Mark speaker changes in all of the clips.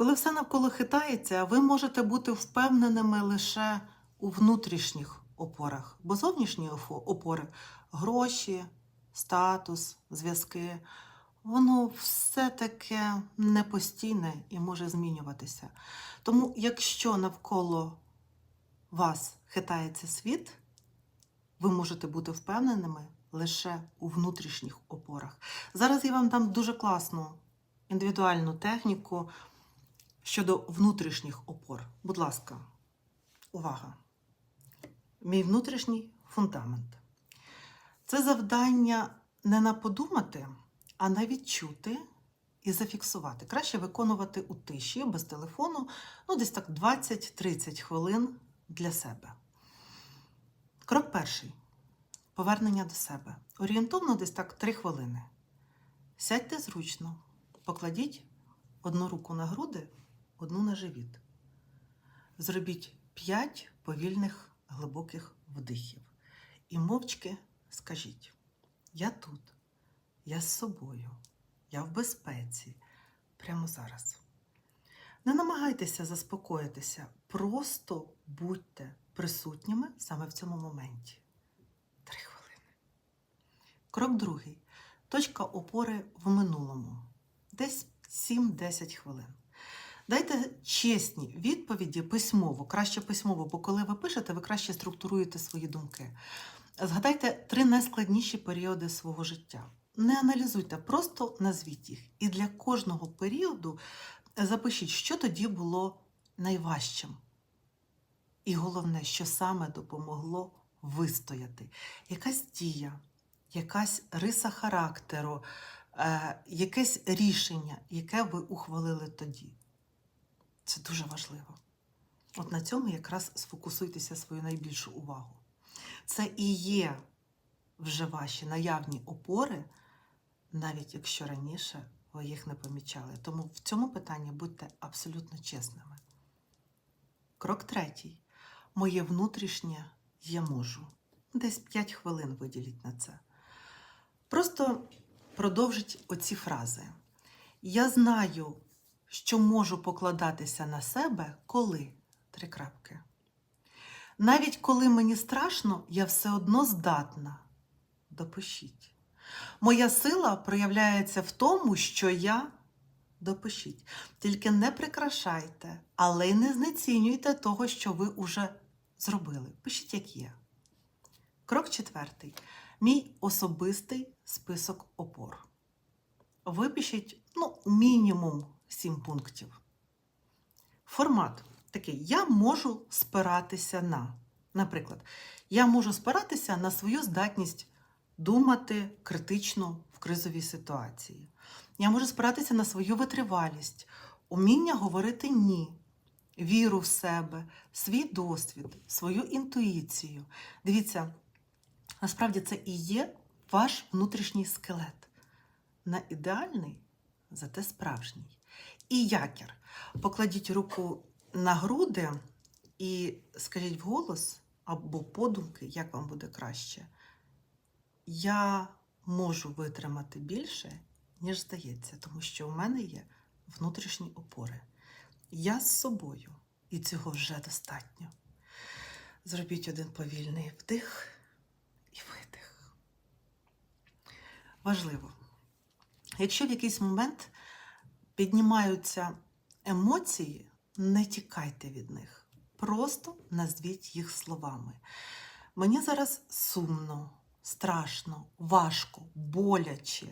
Speaker 1: Коли все навколо хитається, ви можете бути впевненими лише у внутрішніх опорах, бо зовнішні опори гроші, статус, зв'язки. Воно все таке непостійне і може змінюватися. Тому, якщо навколо вас хитається світ, ви можете бути впевненими лише у внутрішніх опорах. Зараз я вам дам дуже класну індивідуальну техніку щодо внутрішніх опор. Будь ласка, увага! Мій внутрішній фундамент. Це завдання не на подумати, а на відчути і зафіксувати. Краще виконувати у тиші, без телефону, ну десь так 20-30 хвилин для себе. Крок перший. Повернення до себе. Орієнтовно десь так 3 хвилини. Сядьте зручно, покладіть одну руку на груди, одну на живіт. Зробіть 5 повільних глибоких вдихів. І мовчки скажіть: Я тут, я з собою, я в безпеці, прямо зараз. Не намагайтеся заспокоїтися, просто будьте присутніми саме в цьому моменті. Три хвилини. Крок другий. Точка опори в минулому. Десь 7-10 хвилин. Дайте чесні відповіді письмово, краще письмово, бо коли ви пишете, ви краще структуруєте свої думки. Згадайте три найскладніші періоди свого життя. Не аналізуйте, просто назвіть їх. І для кожного періоду запишіть, що тоді було найважчим. І головне, що саме допомогло вистояти. Якась дія, якась риса характеру, е, якесь рішення, яке ви ухвалили тоді. Це дуже важливо. От на цьому якраз сфокусуйтеся свою найбільшу увагу. Це і є вже ваші наявні опори, навіть якщо раніше ви їх не помічали. Тому в цьому питанні будьте абсолютно чесними. Крок третій. Моє внутрішнє я можу. Десь 5 хвилин виділіть на це. Просто продовжіть оці фрази. Я знаю, що можу покладатися на себе, коли три крапки. Навіть коли мені страшно, я все одно здатна. Допишіть. Моя сила проявляється в тому, що я допишіть. Тільки не прикрашайте, але й не знецінюйте того, що ви вже зробили. Пишіть, як є. Крок четвертий. Мій особистий список опор. Випишіть ну, мінімум 7 пунктів. Формат такий: я можу спиратися на. Наприклад, я можу спиратися на свою здатність думати критично в кризовій ситуації. Я можу спиратися на свою витривалість, уміння говорити ні, віру в себе, свій досвід, свою інтуїцію. Дивіться, насправді це і є ваш внутрішній скелет. Не ідеальний, зате справжній. І якір. Покладіть руку на груди і скажіть вголос або подумки, як вам буде краще. Я можу витримати більше, ніж здається, тому що у мене є внутрішні опори. Я з собою, і цього вже достатньо. Зробіть один повільний вдих і видих. Важливо. Якщо в якийсь момент піднімаються емоції, не тікайте від них. Просто назвіть їх словами. Мені зараз сумно, страшно, важко, боляче.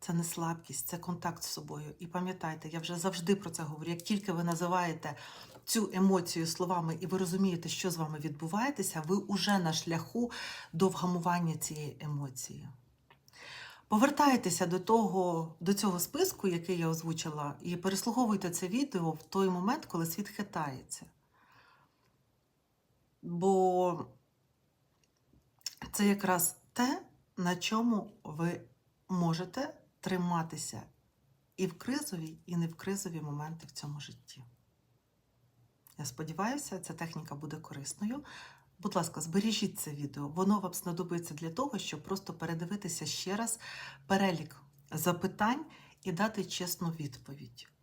Speaker 1: Це не слабкість, це контакт з собою. І пам'ятайте, я вже завжди про це говорю. Як тільки ви називаєте цю емоцію словами і ви розумієте, що з вами відбувається, ви вже на шляху до вгамування цієї емоції. Повертайтеся до того, до цього списку, який я озвучила, і переслуговуйте це відео в той момент, коли світ хитається. Бо це якраз те, на чому ви можете триматися і в кризові, і не в кризові моменти в цьому житті. Я сподіваюся, ця техніка буде корисною. Будь ласка, збережіть це відео. Воно вам знадобиться для того, щоб просто передивитися ще раз перелік запитань і дати чесну відповідь.